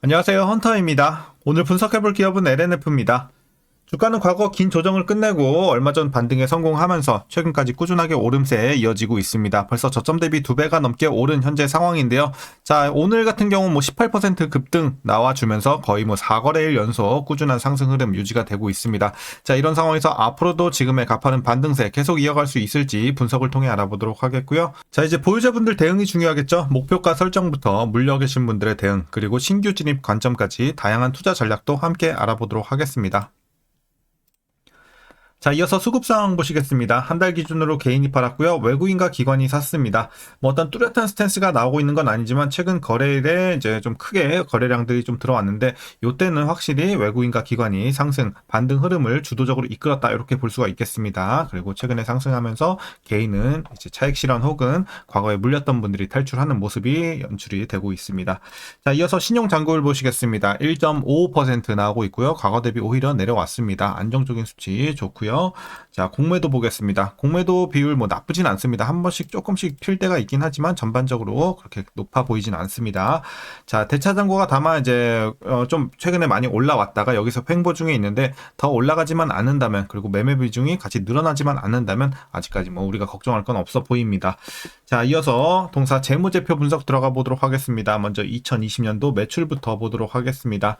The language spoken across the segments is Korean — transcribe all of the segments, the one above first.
안녕하세요. 헌터입니다. 오늘 분석해볼 기업은 LNF입니다. 주가는 과거 긴 조정을 끝내고 얼마 전 반등에 성공하면서 최근까지 꾸준하게 오름세에 이어지고 있습니다. 벌써 저점 대비 두 배가 넘게 오른 현재 상황인데요. 자, 오늘 같은 경우 뭐 18% 급등 나와주면서 거의 뭐 4거래일 연속 꾸준한 상승 흐름 유지가 되고 있습니다. 자, 이런 상황에서 앞으로도 지금의 가파른 반등세 계속 이어갈 수 있을지 분석을 통해 알아보도록 하겠고요. 자, 이제 보유자분들 대응이 중요하겠죠. 목표가 설정부터 물려 계신 분들의 대응, 그리고 신규 진입 관점까지 다양한 투자 전략도 함께 알아보도록 하겠습니다. 자, 이어서 수급 상황 보시겠습니다. 한 달 기준으로 개인이 팔았고요. 외국인과 기관이 샀습니다. 뭐 어떤 뚜렷한 스탠스가 나오고 있는 건 아니지만 최근 거래일에 이제 좀 크게 거래량들이 좀 들어왔는데 요때는 확실히 외국인과 기관이 상승, 반등 흐름을 주도적으로 이끌었다 이렇게 볼 수가 있겠습니다. 그리고 최근에 상승하면서 개인은 이제 차익 실현 혹은 과거에 물렸던 분들이 탈출하는 모습이 연출이 되고 있습니다. 자, 이어서 신용 잔고율 보시겠습니다. 1.55% 나오고 있고요. 과거 대비 오히려 내려왔습니다. 안정적인 수치 좋고요. 자, 공매도 보겠습니다. 공매도 비율 뭐 나쁘진 않습니다. 한 번씩 조금씩 튈 때가 있긴 하지만 전반적으로 그렇게 높아 보이진 않습니다. 자, 대차 잔고가 다만 이제 어, 좀 최근에 많이 올라왔다가 여기서 횡보 중에 있는데 더 올라가지만 않는다면 그리고 매매 비중이 같이 늘어나지만 않는다면 아직까지 뭐 우리가 걱정할 건 없어 보입니다. 자, 이어서 동사 재무제표 분석 들어가 보도록 하겠습니다. 먼저 2020년도 매출부터 보도록 하겠습니다.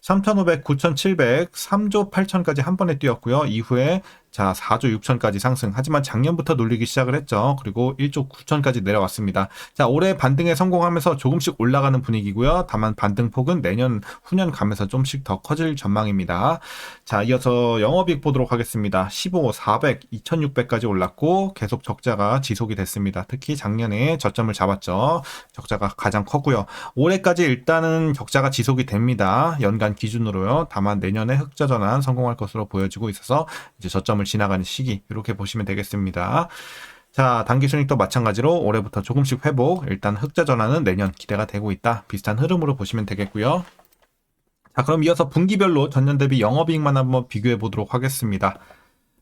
3,500, 9,700, 3조 8천까지 한 번에 뛰었고요. 이후에 자, 4조 6천까지 상승. 하지만 작년부터 눌리기 시작을 했죠. 그리고 1조 9천까지 내려왔습니다. 자, 올해 반등에 성공하면서 조금씩 올라가는 분위기고요. 다만 반등폭은 내년, 후년 가면서 좀씩 더 커질 전망입니다. 자, 이어서 영업이익 보도록 하겠습니다. 15, 400, 2600까지 올랐고 계속 적자가 지속이 됐습니다. 특히 작년에 저점을 잡았죠. 적자가 가장 컸고요. 올해까지 일단은 적자가 지속이 됩니다. 연간 기준으로요. 다만 내년에 흑자 전환 성공할 것으로 보여지고 있어서 이제 저점 점을 지나가는 시기 이렇게 보시면 되겠습니다. 자, 단기 순익도 마찬가지로 올해부터 조금씩 회복, 일단 흑자 전환은 내년 기대가 되고 있다. 비슷한 흐름으로 보시면 되겠고요. 자, 그럼 이어서 분기별로 전년 대비 영업이익만 한번 비교해 보도록 하겠습니다.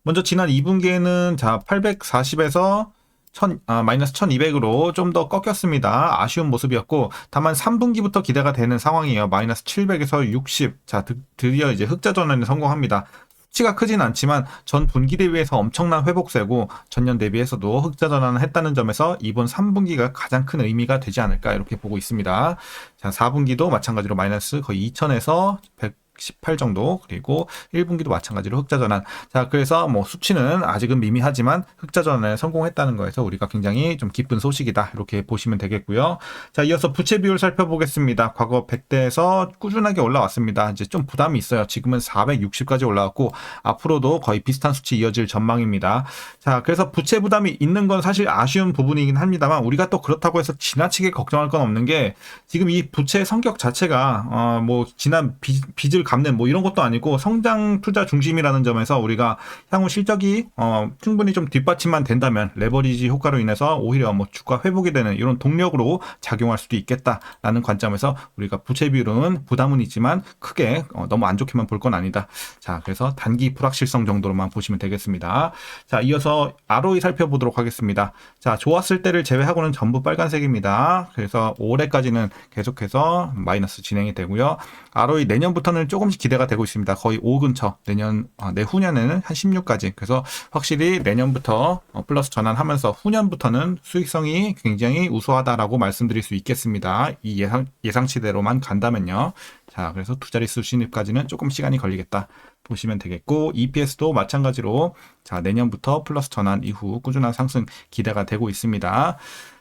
먼저 지난 2분기에는 자, 840에서 1000, 아, 마이너스 1200으로 좀 더 꺾였습니다. 아쉬운 모습이었고, 다만 3분기부터 기대가 되는 상황이에요. 마이너스 700에서 60. 자, 드, 드디어 이제 흑자 전환에 성공합니다. 수치가 크진 않지만 전 분기 대비해서 엄청난 회복세고 전년 대비해서도 흑자 전환을 했다는 점에서 이번 3분기가 가장 큰 의미가 되지 않을까 이렇게 보고 있습니다. 자, 4분기도 마찬가지로 마이너스 거의 2천에서 100 18 정도 그리고 1분기도 마찬가지로 흑자 전환. 자 그래서 뭐 수치는 아직은 미미하지만 흑자 전환에 성공했다는 거에서 우리가 굉장히 좀 기쁜 소식이다. 이렇게 보시면 되겠고요. 자 이어서 부채 비율 살펴보겠습니다. 과거 100대에서 꾸준하게 올라왔습니다. 이제 좀 부담이 있어요. 지금은 460까지 올라왔고 앞으로도 거의 비슷한 수치 이어질 전망입니다. 자 그래서 부채 부담이 있는 건 사실 아쉬운 부분이긴 합니다만 우리가 또 그렇다고 해서 지나치게 걱정할 건 없는 게 지금 이 부채 성격 자체가 어 뭐 지난 빚, 빚을 갚는 뭐 이런 것도 아니고 성장 투자 중심이라는 점에서 우리가 향후 실적이 어 충분히 좀 뒷받침만 된다면 레버리지 효과로 인해서 오히려 뭐 주가 회복이 되는 이런 동력으로 작용할 수도 있겠다라는 관점에서 우리가 부채 비율은 부담은 있지만 크게 어 너무 안 좋게만 볼 건 아니다. 자, 그래서 단기 불확실성 정도로만 보시면 되겠습니다. 자, 이어서 ROE 살펴보도록 하겠습니다. 자, 좋았을 때를 제외하고는 전부 빨간색입니다. 그래서 올해까지는 계속해서 마이너스 진행이 되고요. ROE 내년부터는 조금 조금씩 기대가 되고 있습니다. 거의 5 근처 내년 아, 내후년에는 한 16까지. 그래서 확실히 내년부터 어, 플러스 전환하면서 후년부터는 수익성이 굉장히 우수하다라고 말씀드릴 수 있겠습니다. 이 예상 예상치대로만 간다면요. 자, 그래서 두 자릿수 진입까지는 조금 시간이 걸리겠다. 보시면 되겠고 EPS도 마찬가지로 자, 내년부터 플러스 전환 이후 꾸준한 상승 기대가 되고 있습니다.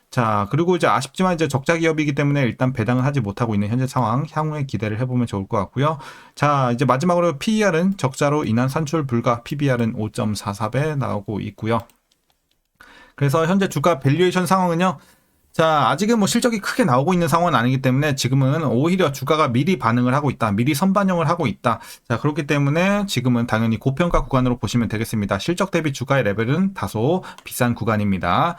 자, 그리고 이제 아쉽지만 이제 적자 기업이기 때문에 일단 배당을 하지 못하고 있는 현재 상황, 향후에 기대를 해보면 좋을 것 같고요. 자, 이제 마지막으로 PER은 적자로 인한 산출 불가, PBR은 5.44배 나오고 있고요. 그래서 현재 주가 밸류에이션 상황은요. 자, 아직은 뭐 실적이 크게 나오고 있는 상황은 아니기 때문에 지금은 오히려 주가가 미리 반응을 하고 있다. 미리 선반영을 하고 있다. 자, 그렇기 때문에 지금은 당연히 고평가 구간으로 보시면 되겠습니다. 실적 대비 주가의 레벨은 다소 비싼 구간입니다.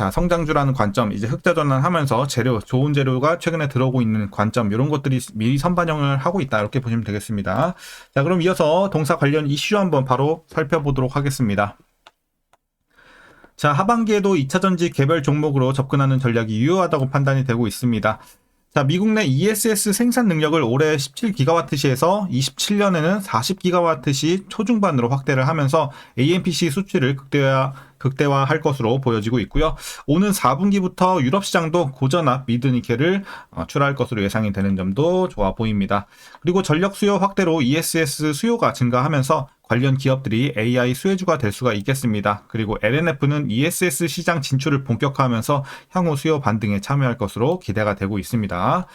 자, 성장주라는 관점, 이제 흑자 전환하면서 재료, 좋은 재료가 최근에 들어오고 있는 관점, 이런 것들이 미리 선반영을 하고 있다. 이렇게 보시면 되겠습니다. 자, 그럼 이어서 동사 관련 이슈 한번 바로 살펴보도록 하겠습니다. 자, 하반기에도 2차 전지 개별 종목으로 접근하는 전략이 유효하다고 판단이 되고 있습니다. 자, 미국 내 ESS 생산 능력을 올해 17기가와트시에서 27년에는 40기가와트시 초중반으로 확대를 하면서 AMPC 수치를 극대화 극대화할 것으로 보여지고 있고요. 오는 4분기부터 유럽 시장도 고전압 미드니켈을 어, 출하할 것으로 예상이 되는 점도 좋아 보입니다. 그리고 전력 수요 확대로 ESS 수요가 증가하면서 관련 기업들이 AI 수혜주가 될 수가 있겠습니다. 그리고 LNF는 ESS 시장 진출을 본격화하면서 향후 수요 반등에 참여할 것으로 기대가 되고 있습니다.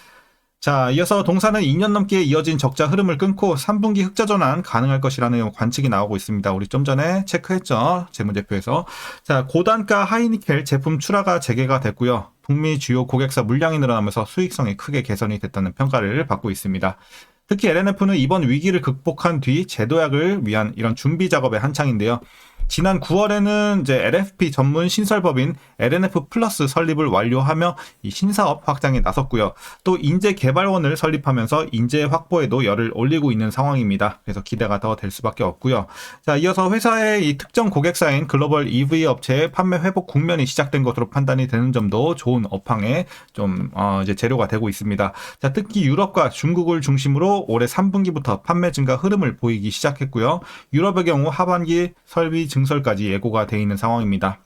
자, 이어서 동사는 2년 넘게 이어진 적자 흐름을 끊고 3분기 흑자 전환 가능할 것이라는 관측이 나오고 있습니다. 우리 좀 전에 체크했죠. 재무제표에서. 자, 고단가 하이니켈 제품 출하가 재개가 됐고요. 북미 주요 고객사 물량이 늘어나면서 수익성이 크게 개선이 됐다는 평가를 받고 있습니다. 특히 LNF는 이번 위기를 극복한 뒤 제도약을 위한 이런 준비 작업의 한창인데요. 지난 9월에는 이제 LFP 전문 신설법인 LNF 플러스 설립을 완료하며 이 신사업 확장에 나섰고요. 또 인재 개발원을 설립하면서 인재 확보에도 열을 올리고 있는 상황입니다. 그래서 기대가 더 될 수밖에 없고요. 자, 이어서 회사의 이 특정 고객사인 글로벌 EV 업체의 판매 회복 국면이 시작된 것으로 판단이 되는 점도 좋은 업황에 좀 어, 이제 재료가 되고 있습니다. 자, 특히 유럽과 중국을 중심으로 올해 3분기부터 판매 증가 흐름을 보이기 시작했고요. 유럽의 경우 하반기 설비 증설까지 예고가 돼 있는 상황입니다.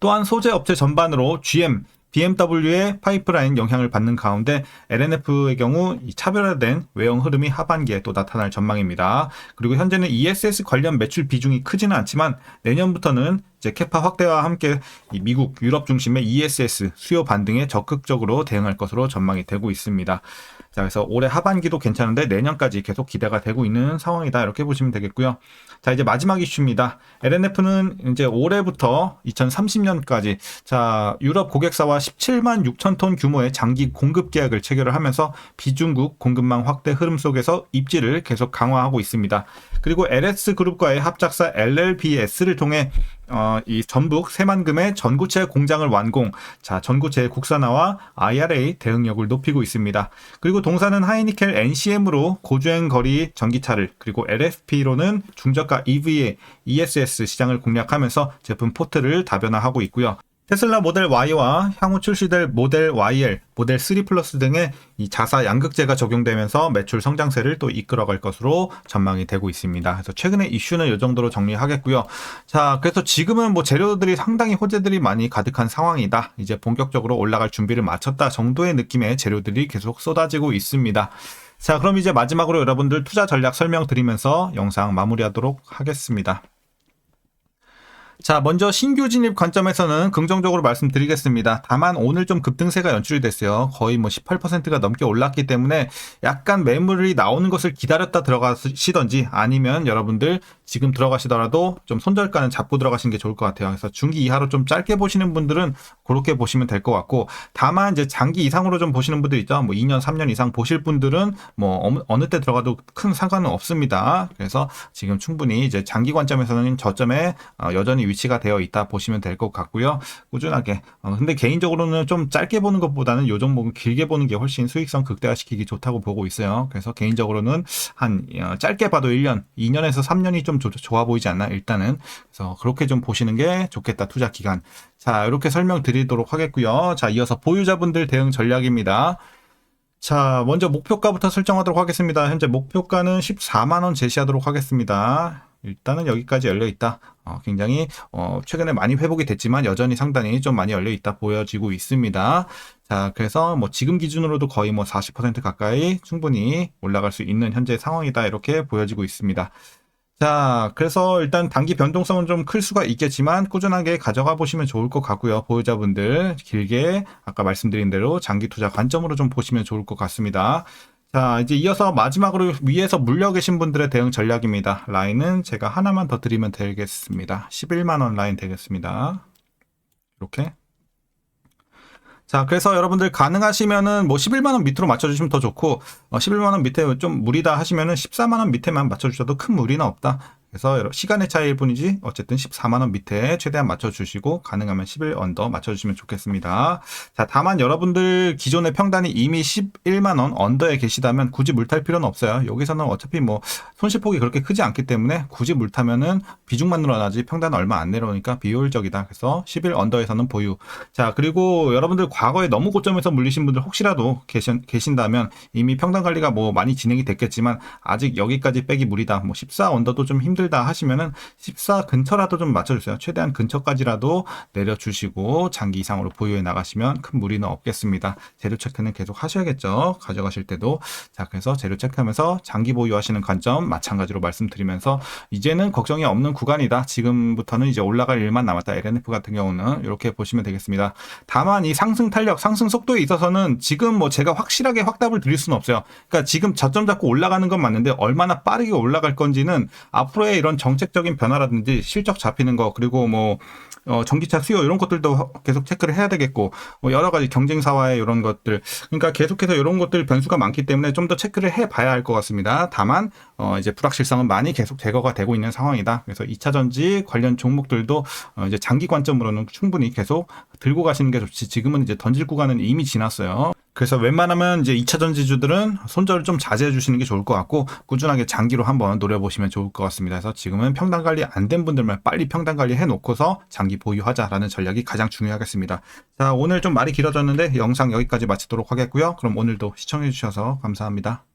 또한 소재 업체 전반으로 GM, BMW의 파이프라인 영향을 받는 가운데 LNF의 경우 차별화된 외형 흐름이 하반기에 또 나타날 전망입니다. 그리고 현재는 ESS 관련 매출 비중이 크지는 않지만 내년부터는 이제 캐파 확대와 함께 미국, 유럽 중심의 ESS 수요 반등에 적극적으로 대응할 것으로 전망이 되고 있습니다. 자, 그래서 올해 하반기도 괜찮은데 내년까지 계속 기대가 되고 있는 상황이다. 이렇게 보시면 되겠고요. 자, 이제 마지막 이슈입니다. LNF는 이제 올해부터 2030년까지 자, 유럽 고객사와 17만 6천 톤 규모의 장기 공급 계약을 체결을 하면서 비중국 공급망 확대 흐름 속에서 입지를 계속 강화하고 있습니다. 그리고 LS 그룹과의 합작사 LLBS를 통해 어, 이 전북 새만금의 전구체 공장을 완공, 자, 전구체 국산화와 IRA 대응력을 높이고 있습니다. 그리고 동사는 하이니켈 NCM으로 고주행 거리 전기차를, 그리고 LFP로는 중저가 EV의 ESS 시장을 공략하면서 제품 포트를 다변화하고 있고요. 테슬라 모델 Y와 향후 출시될 모델 YL, 모델 3 플러스 등의 이 자사 양극재가 적용되면서 매출 성장세를 또 이끌어갈 것으로 전망이 되고 있습니다. 그래서 최근에 이슈는 이 정도로 정리하겠고요. 자, 그래서 지금은 뭐 재료들이 상당히 호재들이 많이 가득한 상황이다. 이제 본격적으로 올라갈 준비를 마쳤다 정도의 느낌의 재료들이 계속 쏟아지고 있습니다. 자, 그럼 이제 마지막으로 여러분들 투자 전략 설명드리면서 영상 마무리하도록 하겠습니다. 자, 먼저 신규 진입 관점에서는 긍정적으로 말씀드리겠습니다. 다만 오늘 좀 급등세가 연출이 됐어요. 거의 뭐 18%가 넘게 올랐기 때문에 약간 매물이 나오는 것을 기다렸다 들어가시던지 아니면 여러분들 지금 들어가시더라도 좀 손절가는 잡고 들어가시는 게 좋을 것 같아요. 그래서 중기 이하로 좀 짧게 보시는 분들은 그렇게 보시면 될 것 같고 다만 이제 장기 이상으로 좀 보시는 분들 있죠. 뭐 2년, 3년 이상 보실 분들은 뭐 어느 때 들어가도 큰 상관은 없습니다. 그래서 지금 충분히 이제 장기 관점에서는 저점에 어, 여전히 위치가 되어 있다 보시면 될 것 같고요. 꾸준하게. 어, 근데 개인적으로는 좀 짧게 보는 것보다는 요 종목은 길게 보는 게 훨씬 수익성 극대화시키기 좋다고 보고 있어요. 그래서 개인적으로는 한 어, 짧게 봐도 1년, 2년에서 3년이 좀 좋아 보이지 않나 일단은. 그래서 그렇게 좀 보시는 게 좋겠다. 투자 기간. 자, 이렇게 설명드리도록 하겠고요. 자, 이어서 보유자분들 대응 전략입니다. 자, 먼저 목표가부터 설정하도록 하겠습니다. 현재 목표가는 14만원 제시하도록 하겠습니다. 일단은 여기까지 열려 있다. 어, 굉장히 어, 최근에 많이 회복이 됐지만 여전히 상당히 좀 많이 열려 있다 보여지고 있습니다. 자, 그래서 뭐 지금 기준으로도 거의 뭐 40% 가까이 충분히 올라갈 수 있는 현재 상황이다 이렇게 보여지고 있습니다. 자, 그래서 일단 단기 변동성은 좀 클 수가 있겠지만 꾸준하게 가져가 보시면 좋을 것 같고요. 보유자분들 길게 아까 말씀드린 대로 장기 투자 관점으로 좀 보시면 좋을 것 같습니다. 자, 이제 이어서 마지막으로 위에서 물려 계신 분들의 대응 전략입니다. 라인은 제가 하나만 더 드리면 되겠습니다. 11만 원 라인 되겠습니다. 이렇게. 자, 그래서 여러분들 가능하시면은 뭐 11만원 밑으로 맞춰주시면 더 좋고, 어, 11만원 밑에 좀 무리다 하시면은 14만원 밑에만 맞춰주셔도 큰 무리는 없다. 그래서 시간의 차이일 뿐이지 어쨌든 14만 원 밑에 최대한 맞춰주시고 가능하면 11 언더 맞춰주시면 좋겠습니다. 자, 다만 여러분들 기존의 평단이 이미 11만 원 언더에 계시다면 굳이 물탈 필요는 없어요. 여기서는 어차피 뭐 손실폭이 그렇게 크지 않기 때문에 굳이 물 타면은 비중만 늘어나지 평단 얼마 안 내려오니까 비효율적이다. 그래서 11 언더에서는 보유. 자, 그리고 여러분들 과거에 너무 고점에서 물리신 분들 혹시라도 계신, 계신다면 이미 평단 관리가 뭐 많이 진행이 됐겠지만 아직 여기까지 빼기 무리다. 뭐 14 언더도 좀 힘들 다 하시면은 14 근처라도 좀 맞춰주세요. 최대한 근처까지라도 내려주시고 장기 이상으로 보유해 나가시면 큰 무리는 없겠습니다. 재료 체크는 계속 하셔야겠죠. 가져가실 때도. 자, 그래서 재료 체크하면서 장기 보유하시는 관점 마찬가지로 말씀드리면서 이제는 걱정이 없는 구간이다. 지금부터는 이제 올라갈 일만 남았다. LNF 같은 경우는 이렇게 보시면 되겠습니다. 다만 이 상승 탄력, 상승 속도에 있어서는 지금 뭐 제가 확실하게 확답을 드릴 수는 없어요. 그러니까 지금 저점 잡고 올라가는 건 맞는데 얼마나 빠르게 올라갈 건지는 앞으로의 이런 정책적인 변화라든지 실적 잡히는 거 그리고 뭐 어, 전기차 수요 이런 것들도 계속 체크를 해야 되겠고 뭐 여러 가지 경쟁사와의 이런 것들 그러니까 계속해서 이런 것들 변수가 많기 때문에 좀 더 체크를 해봐야 할 것 같습니다. 다만 어, 이제 불확실성은 많이 계속 제거가 되고 있는 상황이다. 그래서 2차 전지 관련 종목들도 어, 이제 장기 관점으로는 충분히 계속 들고 가시는 게 좋지. 지금은 이제 던질 구간은 이미 지났어요. 그래서 웬만하면 이제 2차 전지주들은 손절을 좀 자제해 주시는 게 좋을 것 같고 꾸준하게 장기로 한번 노려보시면 좋을 것 같습니다. 그래서 지금은 평단 관리 안 된 분들만 빨리 평단 관리 해 놓고서 장기 보유하자라는 전략이 가장 중요하겠습니다. 자, 오늘 좀 말이 길어졌는데 영상 여기까지 마치도록 하겠고요. 그럼 오늘도 시청해 주셔서 감사합니다.